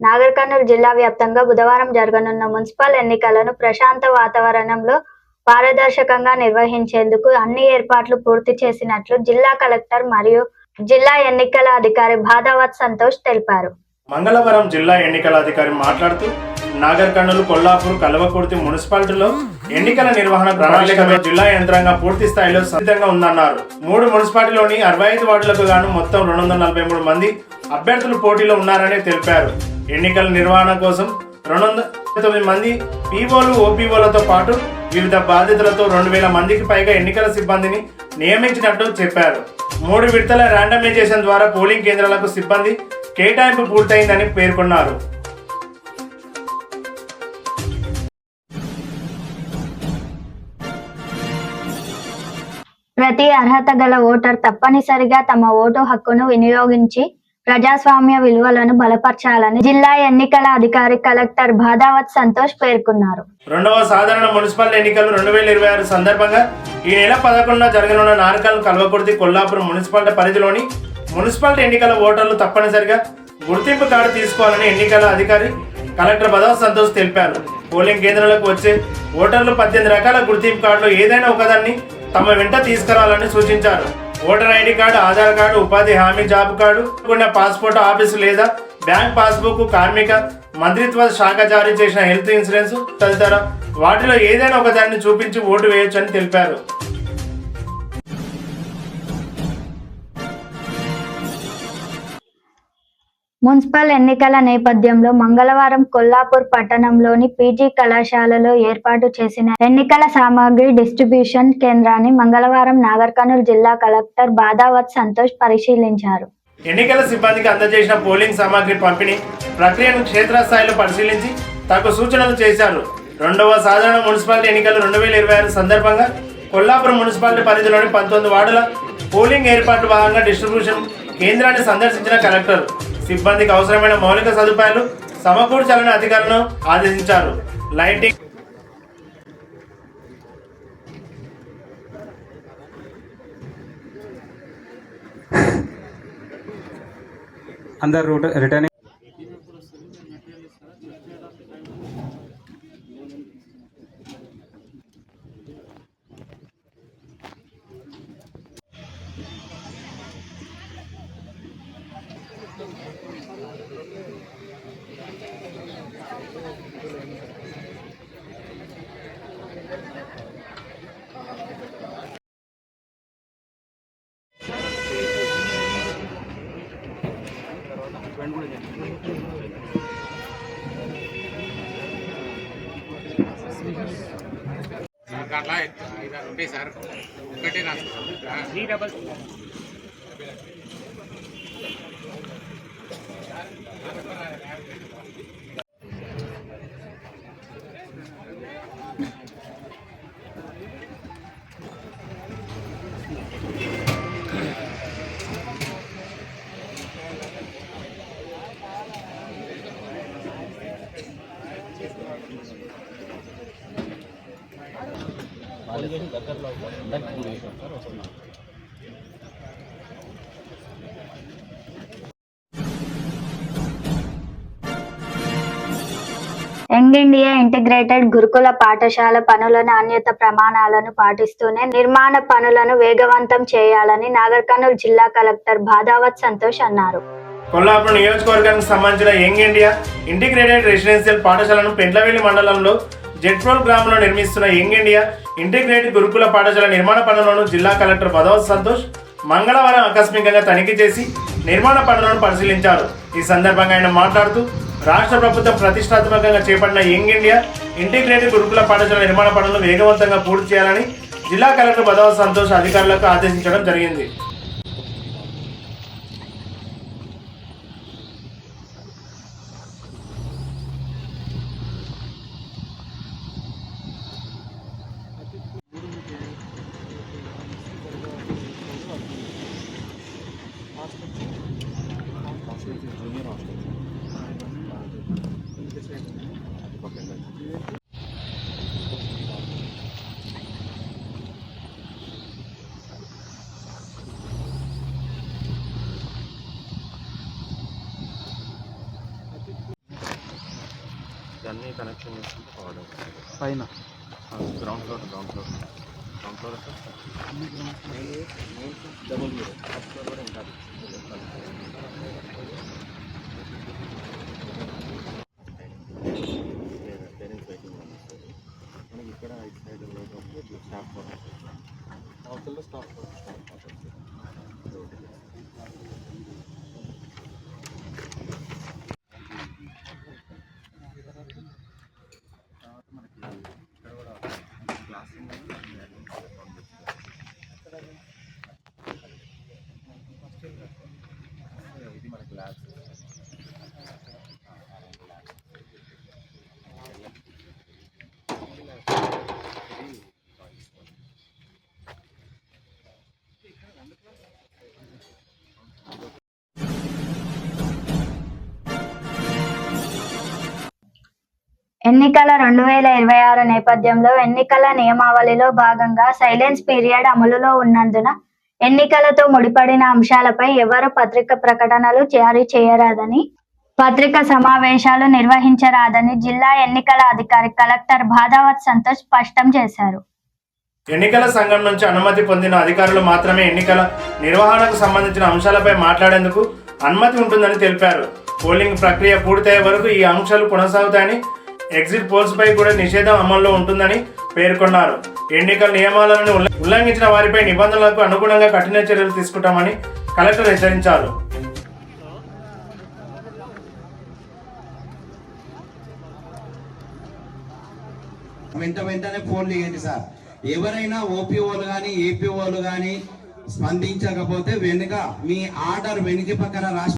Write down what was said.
నాగర్ కర్నూలు జిల్లా వ్యాప్తంగా బుధవారం జరగనున్న మున్సిపల్ ఎన్నికలను ప్రశాంత వాతావరణంలో పారదర్శకంగా నిర్వహించేందుకు అన్ని ఏర్పాట్లు పూర్తి చేసినట్లు జిల్లా కలెక్టర్ మరియు జిల్లా ఎన్నికల అధికారి భాదావత్ సంతోష్ తెలిపారు. మంగళవారం జిల్లా ఎన్నికల అధికారి మాట్లాడుతూ నాగర్ కర్నూలు కొల్లాపూర్ కల్వకుర్తి మున్సిపాలిటీలో ఎన్నికల నిర్వహణ ప్రణాళికపై జిల్లా యంత్రాంగం పూర్తి స్థాయిలో సిద్ధంగా ఉందన్నారు. మూడు మున్సిపాలిటీలోని అరవై ఐదు వార్డులకు గాను మొత్తం రెండు వందల నలభై మూడు మంది అభ్యర్థులు పోటీలో ఉన్నారని తెలిపారు. ఎన్నికల నిర్వహణ కోసం రెండు వందల తొమ్మిది మంది పీఓలు ఓపీఓలతో పాటు వివిధ బాధ్యతలతో రెండు వేల మందికి పైగా ఎన్నికల సిబ్బందిని నియమించినట్టు చెప్పారు. మూడు విడతల ర్యాండమైజేషన్ ద్వారా పోలింగ్ కేంద్రాలకు సిబ్బంది కేటాయింపు పూర్తయిందని పేర్కొన్నారు. ప్రతి అర్హత గల ఓటర్ తప్పనిసరిగా తమ ఓటు హక్కును వినియోగించి ప్రజాస్వామ్య విలువలను బలపరచాలని జిల్లా ఎన్నికల అధికారి కలెక్టర్ భాదావత్ సంతోష్ పేర్కొన్నారు. రెండవ సాధారణ మున్సిపల్ ఎన్నికలు రెండు వేల ఇరవై ఆరు సందర్భంగా ఈ నెల పదకొండున జరగనున్న నారకల్ కల్వకుర్తి కొల్లాపురం మున్సిపాలిటీ పరిధిలోని మున్సిపాలిటీ ఎన్నికల ఓటర్లు తప్పనిసరిగా గుర్తింపు కార్డు తీసుకోవాలని ఎన్నికల అధికారి కలెక్టర్ భదావత్ సంతోష్ తెలిపారు. పోలింగ్ కేంద్రాలకు వచ్చే ఓటర్లు పద్దెనిమిది రకాల గుర్తింపు కార్డులు ఏదైనా ఒకదాన్ని తమ వెంట తీసుకురావాలని సూచించారు. Voter ID card Aadhaar card ఉపాధి హామీ జాబ్ కార్డు ఉన్న పాస్పోర్ట్ ఆఫీసు లేదా బ్యాంక్ పాస్బుక్ కార్మిక మంత్రిత్వ శాఖ జారీ చేసిన హెల్త్ ఇన్సూరెన్స్ తదితర వాటిలో ఏదైనా ఒక దాన్ని చూపించి ఓటు వేయొచ్చని తెలిపారు. మున్సిపల్ ఎన్నికల నేపథ్యంలో మంగళవారం కొల్లాపూర్ పట్టణంలోని పీజీ కళాశాలలో ఏర్పాటు చేసిన ఎన్నికల సామాగ్రి డిస్ట్రిబ్యూషన్ కేంద్రాన్ని మంగళవారం నాగర్ కర్నూలు జిల్లా కలెక్టర్ బాదావత్ సంతోష్ పరిశీలించారు. ఎన్నికల సిబ్బందికి అందజేసిన పోలింగ్ సామాగ్రి పంపిణీ ప్రక్రియను క్షేత్రస్థాయిలో పరిశీలించి తగు సూచనలు చేశారు. రెండవ సాధారణ మున్సిపాలిటీ ఎన్నికలు రెండు వేల ఇరవై ఆరు సందర్భంగా కొల్లాపురం మున్సిపాలిటీ పరిధిలోని పంతొమ్మిది వార్డుల పోలింగ్ ఏర్పాట్లు భాగంగా డిస్ట్రిబ్యూషన్ కేంద్రాన్ని సందర్శించిన కలెక్టర్ సిబ్బందికి అవసరమైన మౌలిక సదుపాయాలు సమకూర్చాలని అధికారులను ఆదేశించారు. లైటింగ్ అందరు రిటర్నింగ్ అట్లా ఐదారు ఉంటాయి సార్. ఒకటే నాకు యంగ్ ఇండియా ఇంటిగ్రేటెడ్ గురుకుల పాఠశాల పనుల నాణ్యత ప్రమాణాలను పాటిస్తూనే నిర్మాణ పనులను వేగవంతం చేయాలని నాగర్ కర్నూలు జిల్లా కలెక్టర్ భాదావత్ సంతోష్ అన్నారు. కొల్లాపురం నియోజకవర్గానికి సంబంధించిన యంగ్ ఇండియా ఇంటిగ్రేటెడ్ రెసిడెన్షియల్ పాఠశాలను పెండ్లవెల్లి మండలంలో జెట్రోల్ గ్రామంలో నిర్మిస్తున్న యంగ్ ఇండియా ఇంటిగ్రేటెడ్ గురుకుల పాఠశాల నిర్మాణ పనులను జిల్లా కలెక్టర్ భదవత్ సంతోష్ మంగళవారం ఆకస్మికంగా తనిఖీ చేసి నిర్మాణ పనులను పరిశీలించారు. ఈ సందర్భంగా ఆయన మాట్లాడుతూ రాష్ట్ర ప్రభుత్వం ప్రతిష్టాత్మకంగా చేపట్టిన యంగ్ ఇండియా ఇంటిగ్రేటెడ్ గురుకుల పాఠశాల నిర్మాణ పనులను వేగవంతంగా పూర్తి చేయాలని జిల్లా కలెక్టర్ భదవత్ సంతోష్ అధికారులకు ఆదేశించడం జరిగింది. అన్ని కనెక్షన్ చేసుకుంటే పవర్ పైన. Ground floor ground floor ground floor double zero first floor కూడా ఇంకా ఎన్నికల రెండు వేల ఇరవై ఆరు నేపథ్యంలో ఎన్నికల నియమావళిలో భాగంగా సైలెన్స్ పీరియడ్ అమలులో ఉన్నందున ఎన్నికలతో ముడిపడిన అంశాలపై ఎవరు పత్రిక ప్రకటనలు జారీ చేయరాదని పత్రిక సమావేశాలు నిర్వహించరాదని జిల్లా ఎన్నికల అధికారి కలెక్టర్ బాధావత్ సంతోష్ స్పష్టం చేశారు. ఎన్నికల సంఘం నుంచి అనుమతి పొందిన అధికారులు మాత్రమే ఎన్నికల నిర్వహణకు సంబంధించిన అంశాలపై మాట్లాడేందుకు అనుమతి ఉంటుందని తెలిపారు. పోలింగ్ ప్రక్రియ పూర్తయ్యే వరకు ఈ అంశాలు కొనసాగుతాయని ఎగ్జిట్ పోల్స్ పై కూడా నిషేధం అమల్లో ఉంటుందని పేర్కొన్నారు. ఎన్నికల నియమాలను ఉల్లంఘించిన వారిపై నిబంధనలకు అనుగుణంగా కఠిన చర్యలు తీసుకుంటామని కలెక్టర్ హెచ్చరించారు. వెంట వెంటనే ఫోన్లు చేయండి సార్. ఎవరైనా ఓపీఓలు కానీ ఏపీఓలు కానీ స్పందించకపోతే వెనుక మీ ఆర్డర్ వెనుక పక్కన రాష్ట్ర